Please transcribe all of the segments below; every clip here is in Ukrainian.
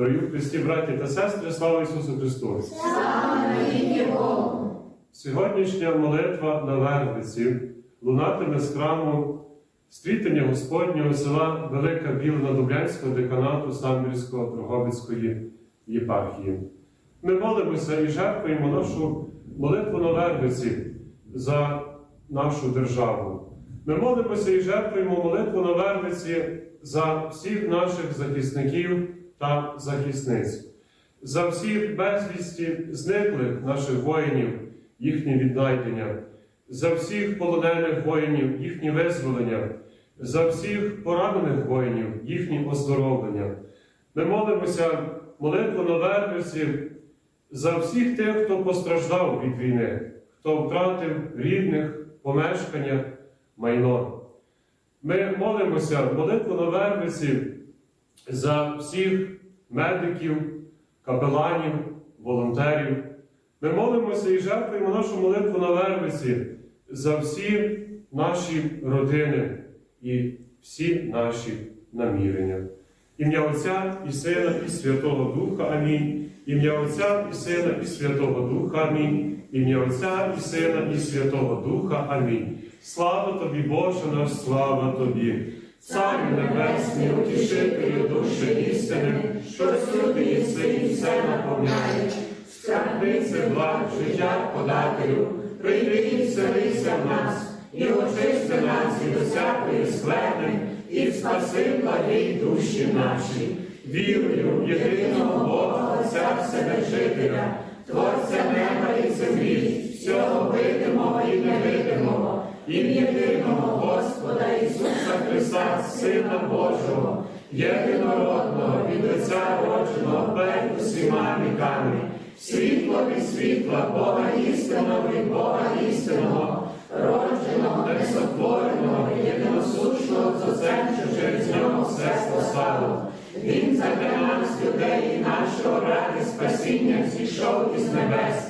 Дорогі Христі, браті та сестри, слава Ісусу Христу! Слава! Сьогоднішня молитва на Вербиці лунатиме з храму стрітення Господнього села Велика Білина Дублянського деканату Самбірського Дрогобицької єпархії. Ми молимося і жертвуємо нашу молитву на Вербиці за нашу державу. Ми молимося і жертвуємо молитву на Вербиці за всіх наших захисників та захисниць, за всіх безвісті зниклих наших воїнів, їхнє віднайдення, за всіх полонених воїнів, їхнє визволення, за всіх поранених воїнів, їхнє оздоровлення. Ми молимося молитву на Вербиці за всіх тих, хто постраждав від війни, хто втратив рідних, помешкання, майно. Ми молимося молитву на Вербиці за всіх медиків, капеланів, волонтерів. Ми молимося і жертвуємо нашу молитву на Вербиці за всі наші родини і всі наші намірення. Ім'я Отця і Сина, і Святого Духа. Амінь. Ім'я Отця і Сина, і Святого Духа. Амінь. Ім'я Отця і Сина, і Святого Духа. Амінь. Слава тобі, Боже наш, слава тобі. Царю Небесний, утішителю душі істини, що всюди єси і все наповняє. Скарбнице благ, життя подателю, прийди і вселися в нас, і очисти нас від усякої скверни, і спаси благі душі наші. Вірую в єдиного Бога, Отця Вседержителя, Творця неба і землі, всього видимого і невидимого, єдиного Господа Ісуса Христа, Сина Божого, єдинородного від Отця родженого перед усіма віками, світло від світла, Бога істинного від Бога істинного, родженого, несотвореного, єдиносушного з Отцем, що через нього все спасало. Він за нас, людей і нашого ради спасіння зійшов із небес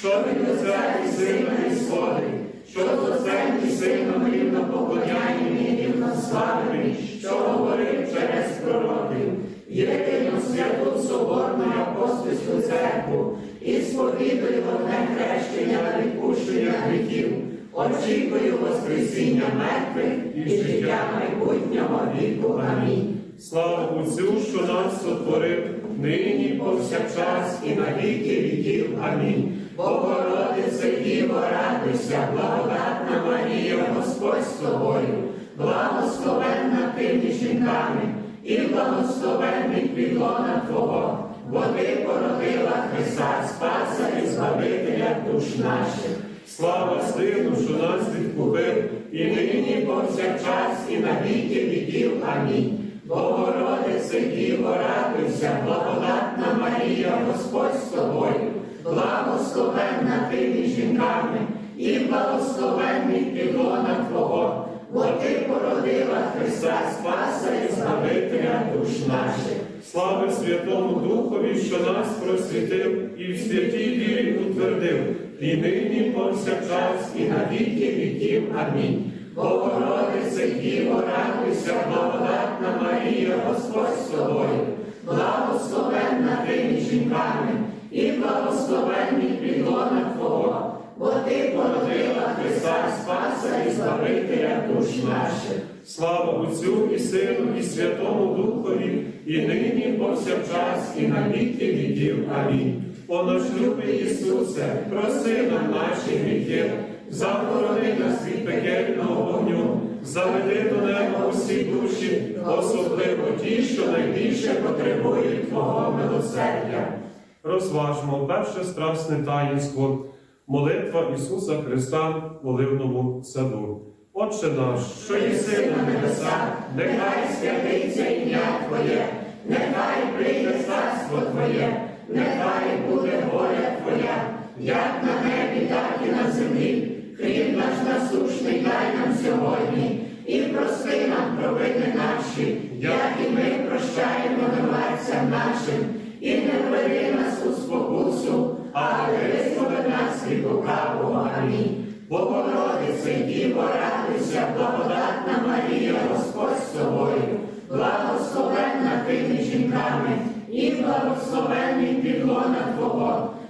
що від Отця і Сина і сходить, що Отцем і Сином рівно поклоняємо і рівно славимо, що говорив через пророків, єдину святу соборну апостольську церкву, і сповідую одне хрещення на відпущення гріхів, очікую Воскресіння мертвих і життя майбутнього віку. Амінь. Слава Отцю, що нас сотворив, нині повсякчас і на віки віків. Амінь. Богородице Діво, радуйся, благодатна Марія, Господь з тобою, благословенна ти між жінками, і благословенний підлона Твого, бо ти породила Христа, Спаса і Збавителя душ наших. Слава Сину, що нас відкупив, і нині повсякчас, і на віки віків. Амінь. Богородице Діво, радуйся, благодатна Марія, Господь з тобою, благословенна ти між жінками, і благословенний підлона Твого, бо ти породила Христа Спаса і Збавителя душ наших. Слава Святому Духові, що нас просвітив і в святій вірі утвердив, і нині повсякчас, і на віки віків. Амінь. Богородице Діво, радуйся, благодатна Марія, Господь з тобою, благословенна ти між жінками, і благословенний підлона Твого, бо ти породила Христа Спаса і Збавителя душ наших. Слава Отцю і Сину, і Святому Духові, і нині, повсякчас, і на віки віків. Амінь. О наш любий Ісусе, проси нам наші гріхи, захорони нас від пекельного вогню, заведи до неба усі душі, особливо ті, що найбільше потребують Твого милосердя. Розважмо перше страсне таїнство, молитва Ісуса Христа в Оливному саду. Отче наш, що єси на небесах, нехай святиться ім'я Твоє, нехай прийде царство Твоє, нехай буде воля Твоя, як на небі, так і на землі. Хліб наш насушний дай нам сьогодні, і прости нам провини наші, як і ми прощаємо винуватцям нашим, і не введи нас у спокусу, але визволи нас від лукавого. Амінь. Богородице, Діво, радуйся, благодатна Марія, Господь з тобою, благословенна ти жінками, і благословенний підлона Твого,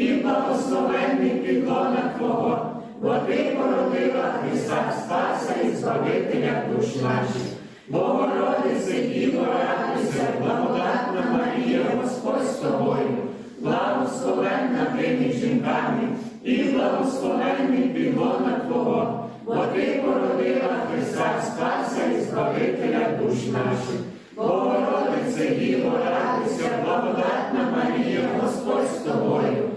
і благословенний підлона Твого, бо ти породила Христа Спаса і Збавителя душ наших. Богородице, Діво, радуйся, благодатна Марія, Господь з тобою, благословенна ти між жінками, і благословенний підлона Твого, бо ти породила Христа Спаса і Збавителя душ наших. Богородице, Діво, радуйся, благодатна Марія, Господь з тобою,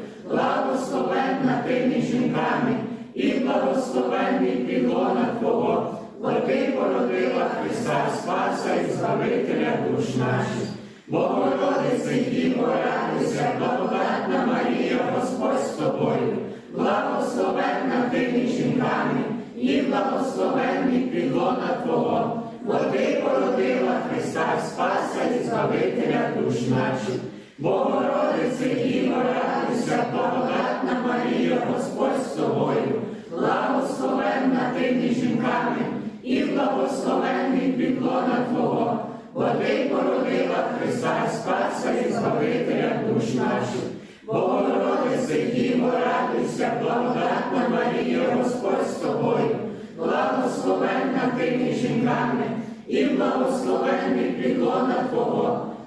благословенна ти між жінками, і благословенний підлона Твого, бо ти породила Христа Спаса і Збавителя душ наших. Богородице, Діво, радуйся, благодатна Марія, Господь з тобою, благословенна ти між жінками, і благословенний підлона Твого, бо ти породила Христа Спаса і Збавителя душ наших. Богородице, Діво, радуйся, благодатна Марія, Господь з тобою, благословенна ти між жінками, і благословенний підлона Твого, бо ти породила Христа Спаса і Збавителя душ наших. Богородице, Діво, радуйся, благодатна Марія, Господь з тобою, благословенна ти між жінками, і благословенний підлона Твого,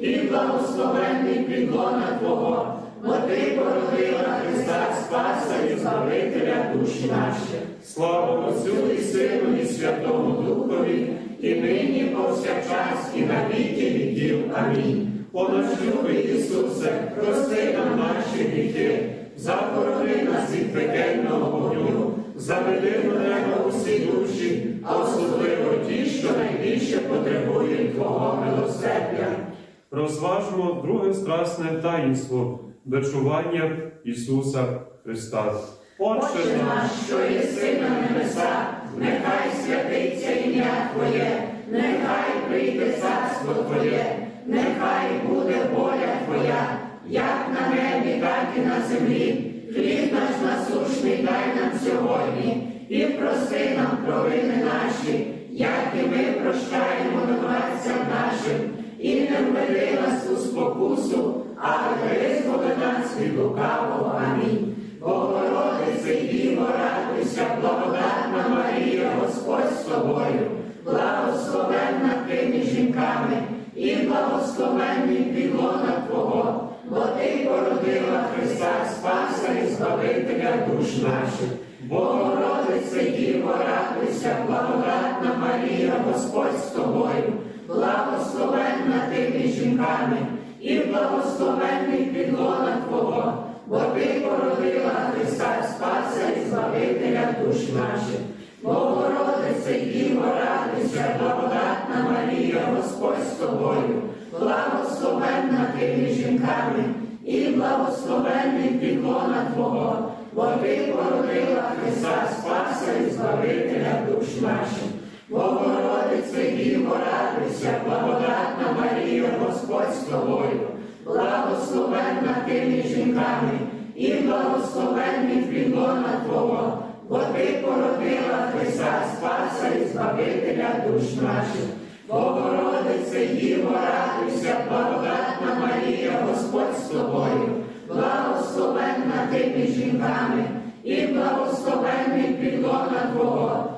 і благословенний підлона Твого, бо ти породила Христа Спаса і Збавителя душ наших. Слава Отцю і Сину і Святому Духові, і нині повсякчас, і на віки віків. Амінь. О наш любий Ісусе, прости нам наші гріхи, захорони нас від пекельного вогню, заведи до неба усі душі, а особливо ті, що найбільше потребують Твого милосердя. Розважмо друге страсне таїнство бичування Ісуса Христа. Отче наш, що єси на небесах, нехай святиться ім'я Твоє, нехай прийде царство Твоє, нехай буде воля Твоя, як на небі, так і на землі. Хліб наш насушний дай нам сьогодні, і прости нам провини наші, як і ми прощаємо винуватцям нашим, не нас у спокусу, але визволи нас від лукавого. Амінь. Богородице, Діво, радуйся, благодатна Марія, Господь з тобою, благословенна ти між жінками, і благословенний підлона Твого, бо ти породила Христа Спаса і Збавителя душ наших. Богородице, Діво, радуйся, благодатна Марія, Господь з тобою, благословенна ти між жінками, і благословенний підлона Твого, бо ти породила Христа Спаса і Збавителя душ наших. Богородице, Діво, радуйся, благодатна Марія, Господь з тобою, благословенна ти між жінками, і благословенний підлона Твого, бо ти породила Христа Спаса і Збавителя душ наших. Богородице, Діво, радуйся, благодатна Марія, Господь з тобою, благословенна жінками, і благословенний плідлона Твого, бо Ти породила Христа Спаса і Збавителя душ наших. Богородице Діво, радуйся, благодатна Марія, Господь з тобою, благословенна ти між жінками, і благословенний плідлона Твого,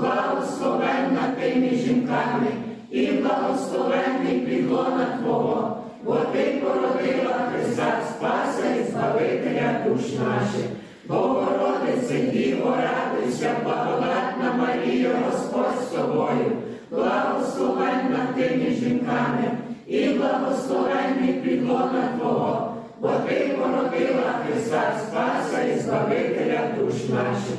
благословенна ти жінками, і благословенний плідлона Твого, бо Ти породила Христа Спаса і Збавителя душ наших. Богородице Діво, радуйся, благодатна Марія, Господь з тобою, благословенна ти жінками, і благословенний плідлона Твого, бо Ти породила Христа Спаса і Збавителя душ наших.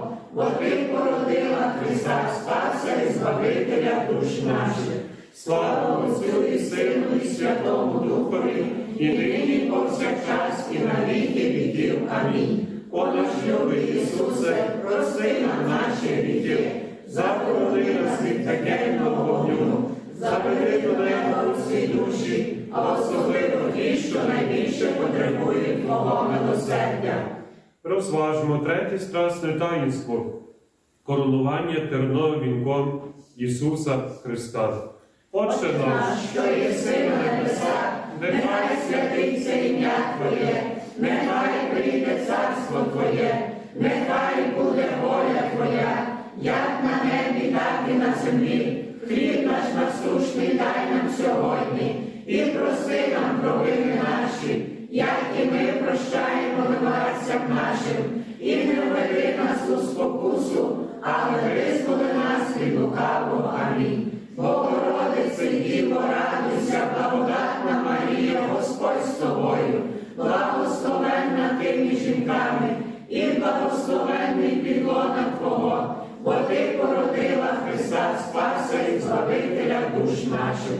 бо Ти породила Христа Спаса і Збавителя душ наших. Слава Отцю і Сину, і Святому Духові, і нині, повсякчас, і на віки віків. Амінь. О наш любий Ісусе, прости нам наші гріхи, заборони нас від пекельного вогню, заведи до неба усі душі, а особливо ті, що найбільше потребують Твого милосердя. Розважмо третє страсне таїнство коронування терновим вінком Ісуса Христа. Отче наш, що єси на небесах, нехай святиться ім'я Твоє, нехай прийде царство Твоє, нехай буде воля Твоя, як на небі, так і на землі. Хліб наш насущний дай нам сьогодні, і прости нам провини наші, як і ми прощаємо винуватцям нашим, і не введи нас у спокусу, але визволи нас від лукавого. Амінь. Богородице Діво, радуйся, благодатна Марія, Господь з тобою, благословенна ти між жінками, і благословенний підлона Твого, бо ти породила Христа Спаса і Збавителя душ наших.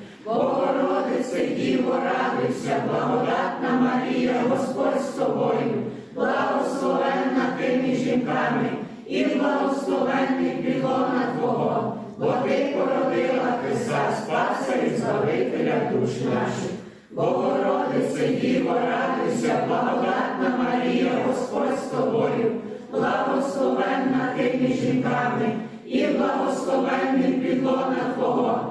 Богородице Діво, радуйся, благодатна Марія, Господь з тобою, благословенна ти між жінками, і благословенний підлона Твого, бо ти породила Христа Спаса і Збавителя душ наших. Богородице Діво, радуйся, благодатна Марія, Господь з тобою, благословенна ти між жінками, і благословенний підлона Твого,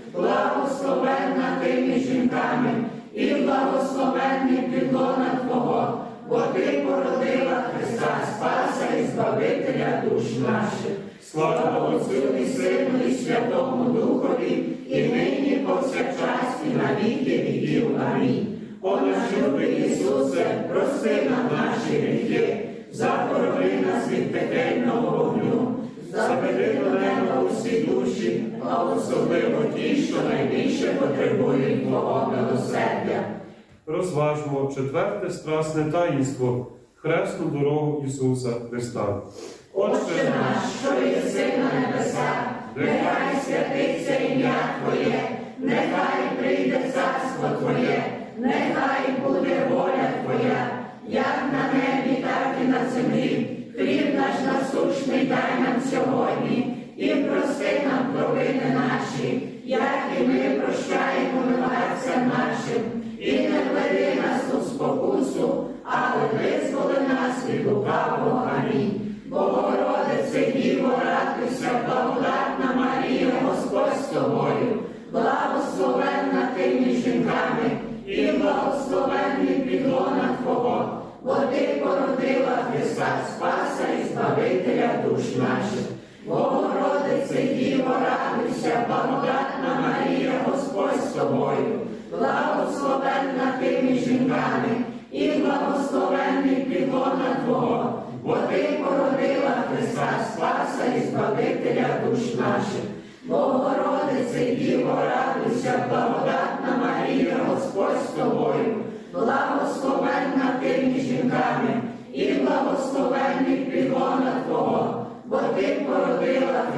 між жінками, і благословенний підлона Твого, бо Ти породила Христа Спаса і Збавителя душ наших. Слава Отцю і Сину і Святому Духові, і нині повсякчас, і на віки віків. Амінь. О наш любий Ісусе, прости нам наші гріхи, захорони нас від пекельного вогню, заведи до неба усі душі, а особливо ті, що найбільше потребують Твого милосердя. Розважмо четверте страсне таїнство хресну дорогу Ісуса Христа. Отче наш, що єси на небесах, нехай святиться ім'я Твоє, нехай прийде царство Твоє, нехай буде воля Твоя, як на небі, так і на землі. Наш насущний дай нам сьогодні, і прости нам провини наші, як і ми прощаємо винуватцям нашим, і не введи нас у спокусу, але визволи нас від лукавого. Амінь. Богородице, Діво, радуйся, благодатна Марія, Господь з тобою, благословенна ти між жінками, і благословенний підлона Твого, бо ти породила Христа Спаса і Збавителя душ наших. Богородице, Діво, радуйся, благодатна Марія, Господь з тобою, благословенна ти між жінками,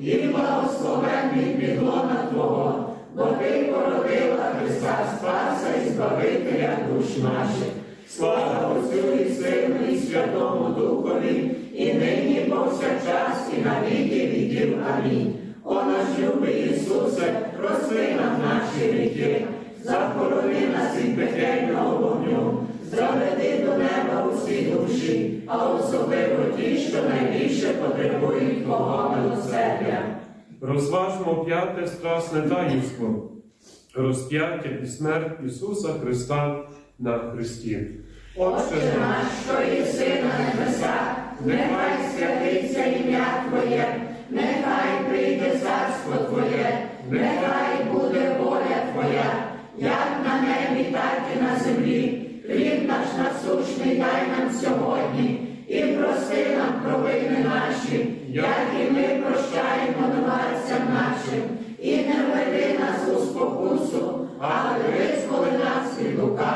і благословенний підлона Твого, бо ти породила Христа Спаса і Збавителя душ наших. Слава Отцю і Сину і Святому Духові, і нині повсякчас, і на віки віків. Амінь. О наш любий Ісусе, прости нам наші гріхи, захорони нас від пекельного вогню, заведи до неба усі душі, а особливо ті, що найбільше потребують Твого милосердя. Розважмо п'яте страсне таїнство розп'яття і смерть Ісуса Христа на Христі. Отче наш, що єси на небесах, нехай святиться ім'я Твоє, нехай прийде царство Твоє, нехай буде воля Твоя, як на небі, так і на землі. Хліб наш насущний дай нам сьогодні, і прости нам провини наші, як і ми прощаємо винуватцям нашим, і не введи нас у спокусу, але визволи нас від лукавого.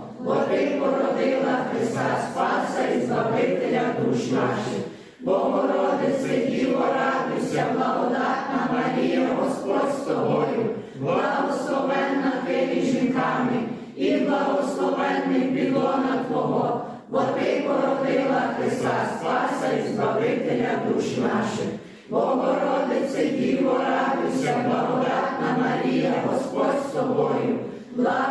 бо ти породила Христа Спаса і Збавителя душ наших. Богородице Діво, радуйся, благодатна Марія, Господь з тобою, благословенна ти між жінками, і благословенний підлона Твого, бо ти породила Христа Спаса і Збавителя душ наших. Богородице Діво, радуйся, благодатна Марія, Господь з тобою, між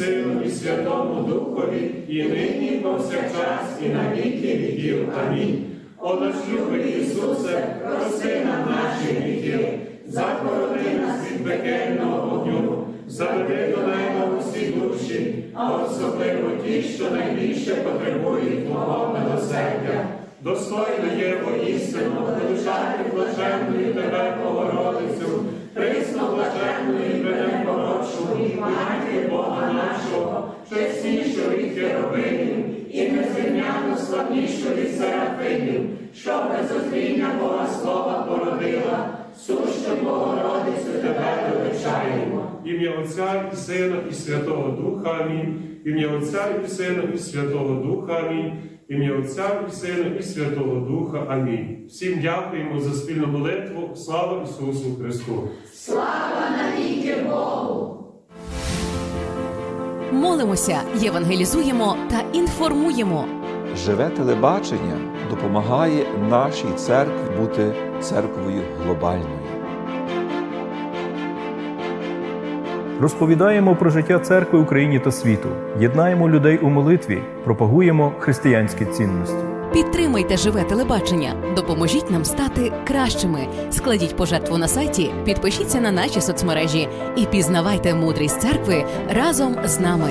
Сину, і Святому Духові, і нині, і повсякчас, і на віки віків. Амінь. О наш любий Ісусе, прости нам наші гріхи, захорони нас від пекельного вогню, заведи до неба усі душі, а особливо ті, що найбільше потребують Твого милосердя. Достойно є воістину величати блаженною тебе, Богородицю, непорочну, і матір Бога нашого, чеснішу від Єровинів, і незрівняно славнішу від Серафимів, що безозріння Бога Слова породила, сущу Богородицю тебе величаємо. Ім'я Отця і Сина, і Святого Духа. Амінь. Ім'я Отця і Сина, і Святого Духа. Амінь. Ім'я Отця і Сина, і Святого Духа. Амінь. Всім дякуємо за спільну молитву. Слава Ісусу Христу! Слава навіки Богу! Молимося, євангелізуємо та інформуємо. Живе телебачення допомагає нашій церкві бути церквою глобальною. Розповідаємо про життя церкви в Україні та світу, єднаємо людей у молитві, пропагуємо християнські цінності. Підтримайте живе телебачення, допоможіть нам стати кращими. Складіть пожертву на сайті, підпишіться на наші соцмережі і пізнавайте мудрість церкви разом з нами.